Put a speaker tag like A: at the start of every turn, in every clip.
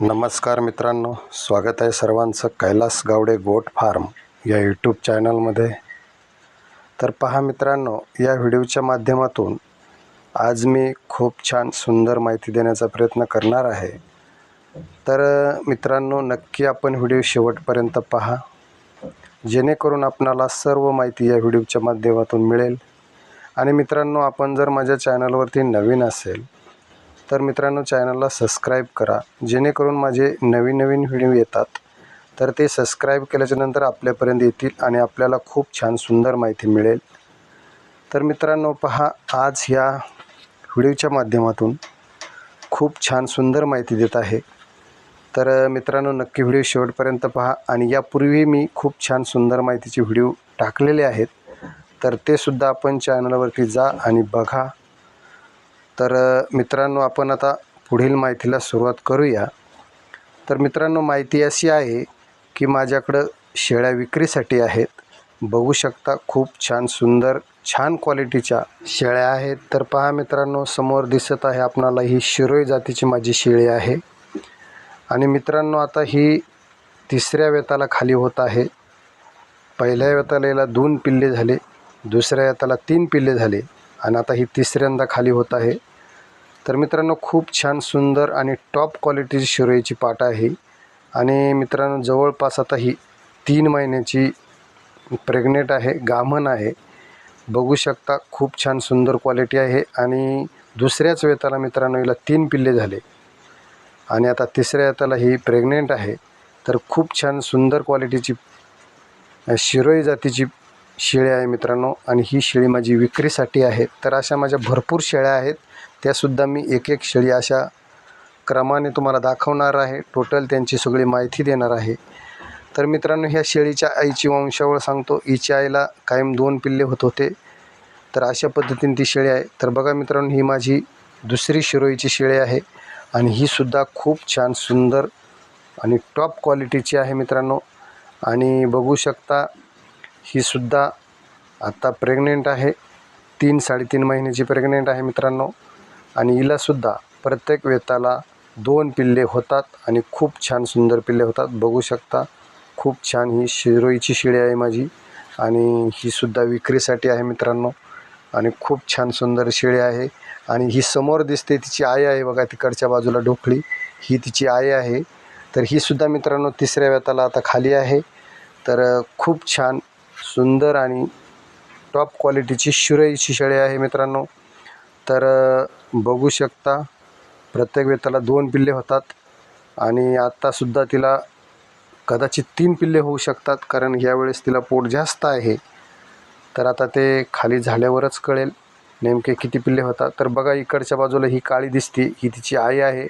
A: नमस्कार मित्रांनो स्वागत आहे सर्वांचं कैलास गावडे गोट फार्म या यूट्यूब चॅनलमध्ये तर पहा मित्रांनो या व्हिडिओच्या माध्यमातून आज मी खूप छान सुंदर माहिती देण्याचा प्रयत्न करणार आहे. तर मित्रांनो नक्की आपण व्हिडिओ शेवटपर्यंत पहा. जेणेकरून आपणाला सर्व माहिती या व्हिडिओच्या माध्यमातून मिळेल. आणि मित्रांनो आपण जर माझ्या चॅनलवरती नवीन असेल तर मित्रांनो चॅनलला सबस्क्राईब करा. जेणेकरून माझे नवीन नवीन व्हिडिओ येतात. तर ते सबस्क्राईब केल्याच्यानंतर आपल्यापर्यंत येतील आणि आपल्याला खूप छान सुंदर माहिती मिळेल. तर मित्रांनो पहा आज ह्या व्हिडिओच्या माध्यमातून खूप छान सुंदर माहिती देत आहे. तर मित्रांनो नक्की व्हिडिओ शेवटपर्यंत पहा आणि यापूर्वी मी खूप छान सुंदर माहितीचे व्हिडिओ टाकलेले आहेत. तर ते सुद्धा आपण चॅनलवरती जा आणि बघा. तर मित्रांनो आपण आता पुढील माहितीला सुरुवात करूया. तर मित्रांनो माहिती अशी आहे की माझ्याकडं शेळ्या विक्रीसाठी आहेत. बघू शकता खूप छान सुंदर छान क्वालिटीच्या शेळ्या आहेत. तर पहा मित्रांनो समोर दिसत आहे आपणाला ही शिरोई जातीची माझी शेळी आहे. आणि मित्रांनो आता ही तिसऱ्या वेताला खाली होत आहे. पहिल्या वेताला याला दोन पिल्ले झाले दुसऱ्या वेताला तीन पिल्ले झाले आणि आता ही तिसऱ्यांदा खाली होत आहे. तर मित्रांनो खूप छान सुंदर आणि टॉप क्वालिटीची शिरोईची पाट आहे आणि मित्रांनो जवळपास आता ही तीन महिन्याची प्रेग्नेंट आहे गामन आहे. बघू शकता खूप छान सुंदर क्वालिटी आहे. आणि दुसऱ्याच वेताला मित्रांनो हिला तीन पिल्ले झाले. आणि आता तिसऱ्या वेताला ही प्रेग्नेंट आहे. तर खूप छान सुंदर क्वालिटीची शिरोई जातीची शेळी आहे मित्रांनो. आणि ही शेळी माझी विक्रीसाठी आहे. तर अशा माझ्या भरपूर शेळ्या आहेत. त्यासुद्धा मी एक एक शेळी अशा क्रमाने तुम्हाला दाखवणार आहे. टोटल त्यांची सगळी माहिती देणार आहे. तर मित्रांनो ह्या शेळीच्या आईची वंशावळ सांगतो. हिच्या आईला कायम दोन पिल्ले होत होते. तर अशा पद्धतीने ती शेळी आहे. तर बघा मित्रांनो ही माझी दुसरी शिरोईची शेळी आहे आणि ही सुद्धा खूप छान सुंदर आणि टॉप क्वालिटीची आहे मित्रांनो. आणि बघू शकता ही सुद्धा आत्ता प्रेग्नेंट आहे. तीन साडेतीन महिन्याची प्रेग्नेंट आहे मित्रांनो. आणि हिलासुद्धा प्रत्येक वेताला दोन पिल्ले होतात आणि खूप छान सुंदर पिल्ले होतात. बघू शकता खूप छान ही शिरोईची शेळी आहे माझी आणि ही सुद्धा विक्रीसाठी आहे मित्रांनो. आणि खूप छान सुंदर शिळी आहे आणि ही समोर दिसते तिची आई आहे बघा तिकडच्या बाजूला ढोकळी. ही तिची आई आहे. तर ही सुद्धा मित्रांनो तिसऱ्या वेताला आता खाली आहे. तर खूप छान सुंदर आणि टॉप क्वालिटीची शिरोईची शेळी आहे मित्रांनो. तर बघू शकता. प्रत्येक वेताला दोन पिल्ले होतात. आणि आत्तासुद्धा तिला कदाचित तीन पिल्ले होऊ शकतात कारण यावेळेस तिला पोट जास्त आहे. तर आता ते खाली झाल्यावरच कळेल नेमके किती पिल्ले होतात. तर बघा इकडच्या बाजूला ही काळी दिसते. ही तिची आई आहे.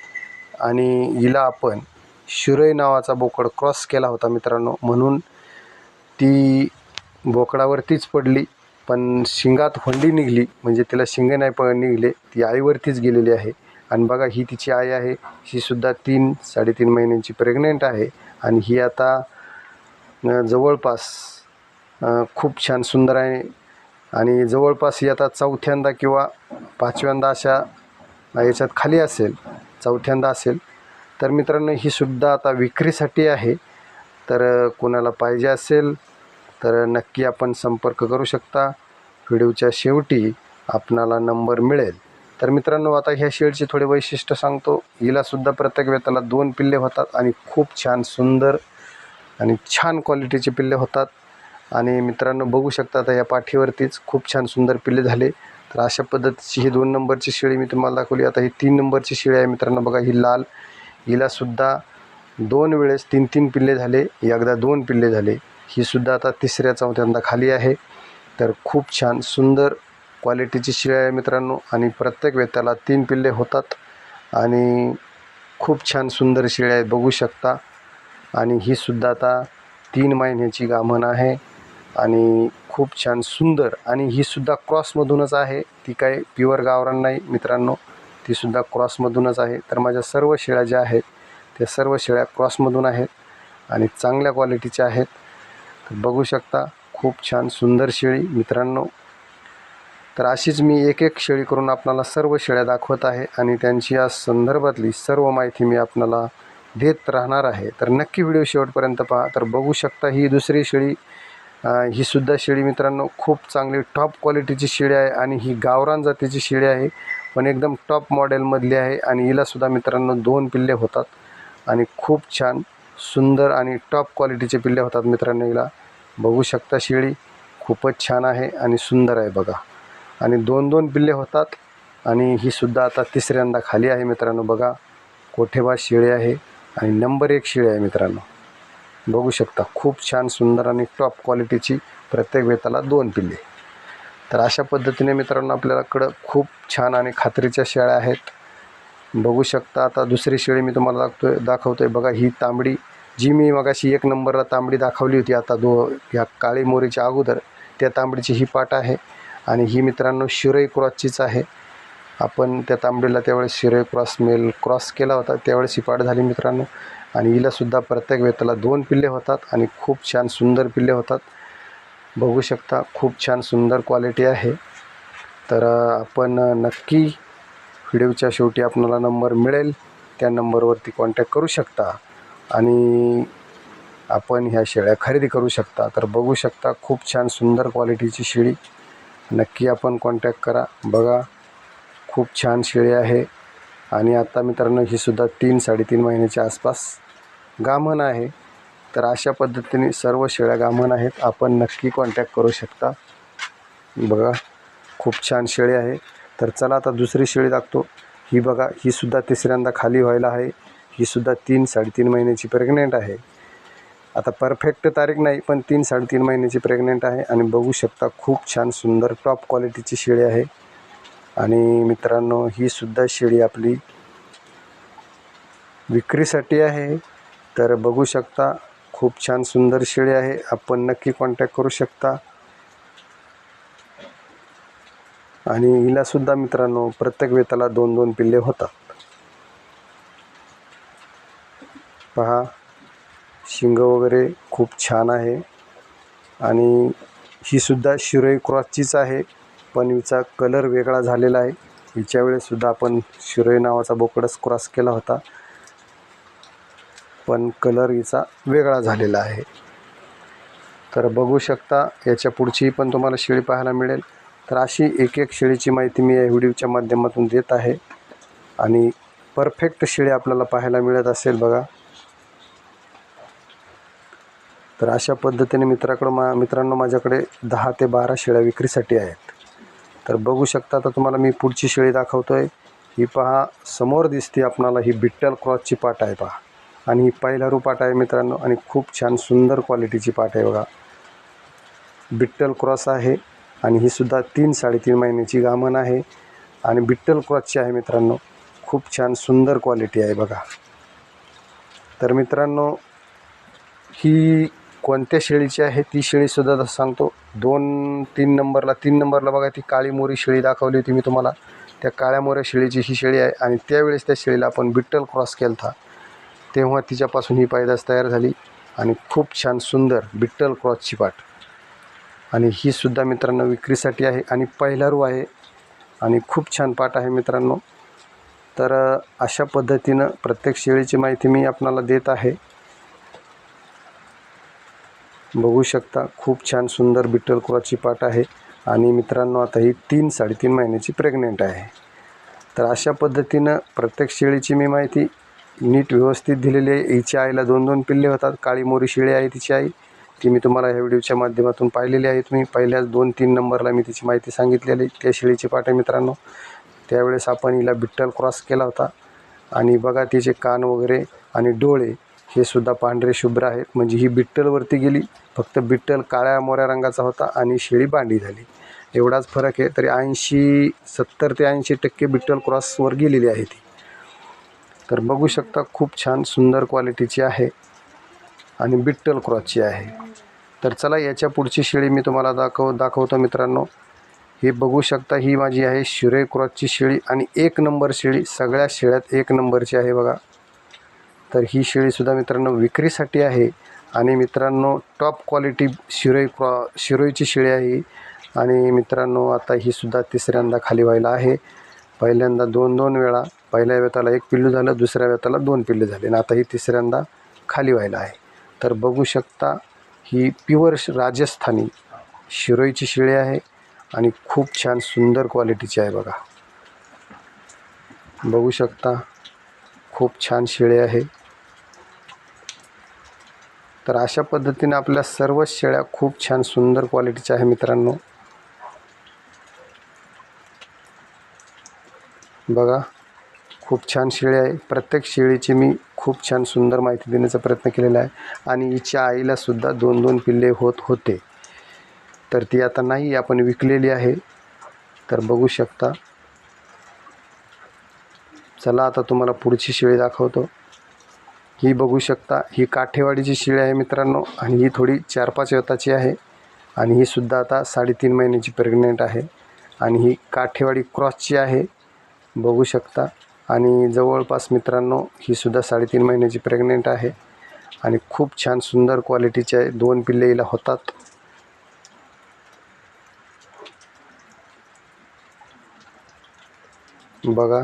A: आणि हिला आपण शिरोई नावाचा बोकड क्रॉस केला होता मित्रांनो. म्हणून ती बोकडावरतीच पडली. पण शिंगात होंडी निघली म्हणजे तिला शिंगे नाही प निघले ती आईवरतीच गेलेली आहे. आणि बघा ही तिची आई आहे ही सुद्धा तीन साडेतीन महिन्यांची प्रेग्नेंट आहे. आणि ही आता जवळपास खूप छान सुंदर आहे. आणि जवळपास ही आता चौथ्यांदा किंवा पाचव्यांदा अशा याच्यात खाली असेल चौथ्यांदा असेल. तर मित्रांनो ही सुद्धा आता विक्रीसाठी आहे. तर कोणाला पाहिजे असेल तर नक्की आपण संपर्क करू शकता. व्हिडिओच्या शेवटी आपणाला नंबर मिळेल. तर मित्रांनो आता ह्या शेडचे थोडे वैशिष्ट्य सांगतो. हिलासुद्धा प्रत्येक वेताला दोन पिल्ले होतात आणि खूप छान सुंदर आणि छान क्वालिटीचे पिल्ले होतात. आणि मित्रांनो बघू शकता आता या पाठीवरतीच खूप छान सुंदर पिल्ले झाले. तर अशा पद्धतीची ही दोन नंबरची शेळी मी तुम्हाला दाखवली. आता ही तीन नंबरची शेळी आहे मित्रांनो बघा ही लाल. हिलासुद्धा दोन वेळेस तीन तीन पिल्ले झाले. एकदा दोन पिल्ले झाले. ही सुद्धा आता तिसऱ्या चौथ्यांदा खाली आहे. तर खूप छान सुंदर क्वालिटीची शेळी आहे मित्रांनो. आणि प्रत्येक वेताला तीन पिल्ले होतात. आणि खूप छान सुंदर शिळ्या आहेत बघू शकता. आणि ही सुद्धा आता तीन महिन्याची गामण आहे. आणि खूप छान सुंदर. आणि ही सुद्धा क्रॉसमधूनच आहे. ती काय प्युअर गावरान नाही मित्रांनो. ती सुद्धा क्रॉसमधूनच आहे. तर माझ्या सर्व शेळ्या ज्या आहेत त्या सर्व शेळ्या क्रॉसमधून आहेत. आणि चांगल्या क्वालिटीच्या आहेत. बघू शकता खूप छान सुंदर शेळी मित्रांनो. तर अशीच मी एक एक शेळी करून आपणाला सर्व शेळ्या दाखवत आहे आणि त्यांची या संदर्भातली सर्व माहिती मी आपणाला देत राहणार आहे. तर नक्की व्हिडिओ शेवटपर्यंत पहा. तर बघू शकता ही दुसरी शेळी ही सुद्धा शेळी मित्रांनो खूप चांगली टॉप क्वालिटीची शेळी आहे आणि ही गावरान जातीची शेळी आहे. पण एकदम टॉप मॉडेलमधली आहे आणि हिलासुद्धा मित्रांनो दोन पिल्ले होतात आणि खूप छान सुंदर आणि टॉप क्वालिटीचे पिल्ले होतात मित्रांनो हिला. बघू शकता शेळी खूपच छान आहे आणि सुंदर आहे बघा. आणि दोन दोन पिल्ले होतात आणि ही सुद्धा आता तिसऱ्यांदा खाली आहे मित्रांनो बघा. कोठेबा शेळी आहे आणि नंबर एक शेळी आहे मित्रांनो. बघू शकता खूप छान सुंदर आणि टॉप क्वालिटीची प्रत्येक वेताला दोन पिल्ले. तर अशा पद्धतीने मित्रांनो आपल्याकडं खूप छान आणि खात्रीच्या शेळ्या आहेत. बघू शकता. आता दुसरी शेळी मी तुम्हाला दाखतोय दाखवतो आहे बघा ही तांबडी जी मी मगाशी एक नंबरला तांबडी दाखवली होती आता दो ह्या काळी मोरीच्या अगोदर त्या तांबडीची ही पाट आहे. आणि ही मित्रांनो शिरई क्रॉसचीच आहे. आपण त्या तांबडीला त्यावेळेस शिरई क्रॉस मेल क्रॉस केला होता त्यावेळेस ही पाट झाली मित्रांनो. आणि हिलासुद्धा प्रत्येक वेताला दोन पिल्ले होतात आणि खूप छान सुंदर पिल्ले होतात. बघू शकता खूप छान सुंदर क्वालिटी आहे. तर आपण नक्की व्हिडिओच्या शेवटी आपणाला नंबर मिळेल. त्या नंबरवरती कॉन्टॅक्ट करू शकता. आणि आपण ह्या शेळ्या खरेदी करू शकता. तर बघू शकता खूप छान सुंदर क्वालिटीची शेळी. नक्की आपण कॉन्टॅक्ट करा. बघा खूप छान शेळी आहे. आणि आता मित्रांनो ही सुद्धा तीन साडेतीन महिन्याच्या आसपास गामण आहे. तर अशा पद्धतीने सर्व शेळ्या गामन आहेत. आपण नक्की कॉन्टॅक्ट करू शकता. बघा खूप छान शेळी आहे. तर चला आता दुसरी शेळी दाखतो ही बघा ही सुद्धा तिसऱ्यांदा खाली व्हायला आहे. ही सुद्धा तीन साडेतीन महिन्याची प्रेग्नेंट आहे. आता परफेक्ट तारीख नाही पण तीन साडेतीन महिन्याची प्रेग्नेंट आहे. आणि बघू शकता खूप छान सुंदर टॉप क्वालिटीची शेळी आहे. आणि मित्रांनो ही सुद्धा शेळी आपली विक्रीसाठी आहे. तर बघू शकता खूप छान सुंदर शेळी आहे. आपण नक्की कॉन्टॅक्ट करू शकता. आणि हिलासुद्धा मित्रांनो प्रत्येक वेताला दोन दोन पिल्ले होतात. पहा शिंग वगैरे खूप छान आहे. आणि ही सुद्धा शिरोई क्रॉसचीच आहे पण हिचा कलर वेगळा झालेला आहे. हिच्या वेळेससुद्धा आपण शिरोई नावाचा बोकडच क्रॉस केला होता. पण कलर हिचा वेगळा झालेला आहे. तर बघू शकता याच्या पुढचीही पण तुम्हाला शेळी पाहायला मिळेल. तर अशी एक एक शेळीची माहिती मी या व्हिडिओच्या माध्यमातून देत आहे. आणि परफेक्ट शेळी आपल्याला पाहायला मिळत असेल बघा. तर अशा पद्धतीने मित्राकडं मा मित्रांनो माझ्याकडे दहा ते बारा शेळ्या विक्रीसाठी आहेत. तर बघू शकता आता तुम्हाला मी पुढची शेळी दाखवतो आहे ही पहा समोर दिसते आपणाला ही बिट्टल क्रॉसची पाट आहे पहा. आणि ही पहिलारू पाट आहे मित्रांनो. आणि खूप छान सुंदर क्वालिटीची पाट आहे बघा. बिट्टल क्रॉस आहे. आणि ही सुद्धा तीन साडेतीन महिन्याची गामन आहे. आणि बिट्टल क्रॉसची आहे मित्रांनो खूप छान सुंदर क्वालिटी आहे बघा. तर मित्रांनो ही कोणत्या शेळीची आहे ती शेळीसुद्धा सांगतो दोन तीन नंबरला तीन नंबरला बघा ती काळी मोरी शेळी दाखवली होती मी तुम्हाला. त्या काळ्या मोऱ्या शेळीची ही शेळी आहे आणि त्यावेळेस त्या शेळीला आपण बिट्टल क्रॉस केला होता तेव्हा तिच्यापासून ही पायदास तयार झाली आणि खूप छान सुंदर बिट्टल क्रॉसची पाठ. आणि ही सुद्धा मित्रांनो विक्रीसाठी आहे आणि पहिला रू आहे. आणि खूप छान पाठ आहे मित्रांनो. तर अशा पद्धतीनं प्रत्येक शेळीची माहिती मी आपणाला देत आहे. बघू शकता खूप छान सुंदर बिट्टल कुराची पाठ आहे. आणि मित्रांनो आता ही तीन साडेतीन महिन्याची प्रेग्नेंट आहे. तर अशा पद्धतीनं प्रत्येक शेळीची मी माहिती नीट व्यवस्थित दिलेली आहे. हिच्या आईला दोन दोन पिल्ले होतात. काळी मोरी शेळी आहे तिची आई. ती मी तुम्हाला ह्या व्हिडिओच्या माध्यमातून पाहिलेली आहे. तुम्ही पहिल्याच दोन तीन नंबरला मी तिची माहिती सांगितलेली त्या शेळीची पाठ आहे मित्रांनो त्यावेळेस आपण हिला बिट्टल क्रॉस केला होता. आणि बघा तिचे कान वगैरे आणि डोळे हे सुद्धा पांढरे शुभ्र आहेत. म्हणजे ही बिट्टलवरती गेली. फक्त बिट्टल काळ्या मोऱ्या रंगाचा होता आणि शेळी बांडी झाली. एवढाच फरक आहे. तरी ऐंशी सत्तर ते ऐंशी टक्के बिट्टल क्रॉसवर गेलेली आहे ती. तर बघू शकता खूप छान सुंदर क्वालिटीची आहे. आणि बिट्टल क्रॉसची आहे. तर चला याच्या पुढची शेळी मी तुम्हाला दाखव दाखवतो मित्रांनो. ही बघू शकता ही माझी आहे शिरे क्रॉसची शेळी आणि एक नंबर शेळी सगळ्या शेळ्यात एक नंबरची आहे बघा. तर ही शेळीसुद्धा मित्रांनो विक्रीसाठी आहे. आणि मित्रांनो टॉप क्वालिटी शिरोई क्रॉ शिरोईची शेळी आहे आणि मित्रांनो आता ही सुद्धा तिसऱ्यांदा खाली व्हायला आहे. पहिल्यांदा दोन दोन वेळा. पहिल्या वेताला एक पिल्लू झालं दुसऱ्या वेताला दोन पिल्लू झाले. आणि आता ही तिसऱ्यांदा खाली व्हायला आहे. तर बघू शकता ही प्युअर राजस्थानी शिरोईची शिळी आहे आणि खूप छान सुंदर क्वालिटीची आहे बघा. बघू शकता खूप छान शेळी आहे. तर अशा पद्धतीने आपल्या सर्वच शेळ्या खूप छान सुंदर क्वालिटीच्या आहे मित्रांनो. बघा. खूप छान शेळी आहे. प्रत्येक शेळीची मी खूप छान सुंदर माहिती देण्याचा प्रयत्न केलेला आहे. आणि हिच्या आईला सुद्धा दोन दोन पिल्ले होत होते. तर ती आता नाही आपण विकलेली आहे. तर बघू शकता. चला आता तुम्हाला पुढची शेळी दाखवतो. ही बघू शकता. ही काठेवाडीची शेळी आहे मित्रांनो. आणि ही थोडी चार पाच वेताची आहे. आणि ही सुद्धा आता साडेतीन महिन्याची प्रेग्नेंट आहे. आणि ही काठेवाडी क्रॉसची आहे. बघू शकता. आणि जवळपास मित्रांनो ही सुद्धा साडेतीन महिन्याची प्रेग्नेंट आहे. आणि खूप छान सुंदर क्वालिटीची आहे दोन पिल्ले हिला होतात. बघा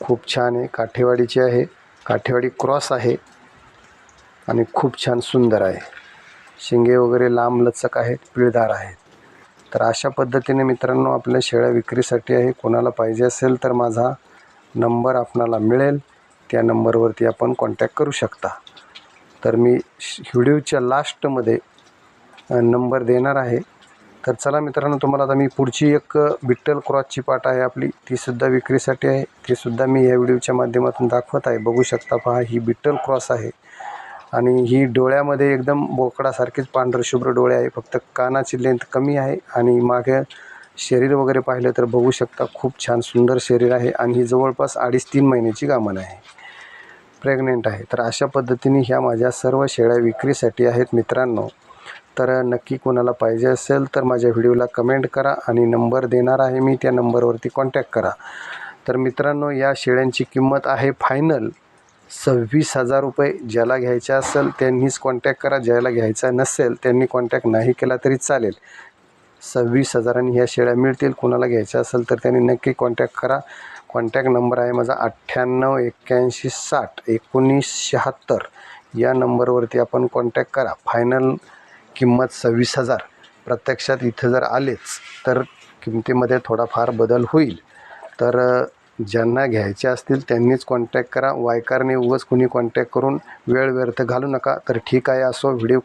A: खूप छान आहे. काठेवाडीची आहे. काठेवाडी क्रॉस आहे. आणि खूप छान सुंदर आहे. शिंगे वगैरे लांब लचक आहेत पिळदार आहेत. तर अशा पद्धतीने मित्रांनो आपल्या शेळ्या विक्रीसाठी आहे. कोणाला पाहिजे असेल तर माझा नंबर आपणाला मिळेल त्या नंबरवरती आपण कॉन्टॅक्ट करू शकता. तर मी श- व्हिडिओच्या लास्टमध्ये नंबर देणार आहे. तर चला मित्रांनो तुम्हाला आता मी पुढची एक विठ्ठल बिट्टल क्रॉसची पाट आहे आपली. तीसुद्धा विक्रीसाठी आहे. तीसुद्धा मी या व्हिडिओच्या माध्यमातून दाखवत आहे. बघू शकता पहा ही बिट्टल क्रॉस आहे. आणि ही डोळ्यामध्ये एकदम बोकडासारखीच पांढरशुभ्र डोळे आहे. फक्त कानाची लेंथ कमी आहे आणि मागे शरीर वगैरे पाहिलं तर बघू शकता खूप छान सुंदर शरीर आहे आणि ही जवळपास अडीच तीन महिन्याची गामन आहे. प्रेग्नेंट आहे. तर अशा पद्धतीने ह्या माझ्या सर्व शेळ्या विक्रीसाठी आहेत मित्रांनो. तर नक्की कोणाला पाहिजे असेल तर माझ्या व्हिडिओला कमेंट करा आणि नंबर देणार आहे मी त्या नंबरवरती कॉन्टॅक्ट करा. तर मित्रांनो या शेळ्यांची किंमत आहे फायनल. सव्वीस हजार रुपये ज्याला घ्यायचा असेल त्यांनीच कॉन्टॅक्ट करा ज्याला घ्यायचा नसेल त्यांनी कॉन्टॅक्ट नाही केला तरी चालेल. सव्वीस हजारांनी ह्या शेळ्या मिळतील. कोणाला घ्यायच्या असेल तर त्यांनी नक्की कॉन्टॅक्ट करा. कॉन्टॅक्ट नंबर आहे माझा अठ्ठ्याण्णव एक्क्याऐंशी साठ एकोणीस शहात्तर. या नंबरवरती आपण कॉन्टॅक्ट करा. फायनल किंमत सव्वीस हजार. प्रत्यक्षात इथं जर आलेच तर किमतीमध्ये थोडाफार बदल होईल. तर ज्यांना घ्यायचे असतील त्यांनीच कॉन्टॅक्ट करा. वायकारने उगच कुणी कॉन्टॅक्ट करून वेळ व्यर्थ घालू नका. तर ठीक आहे असो व्हिडिओ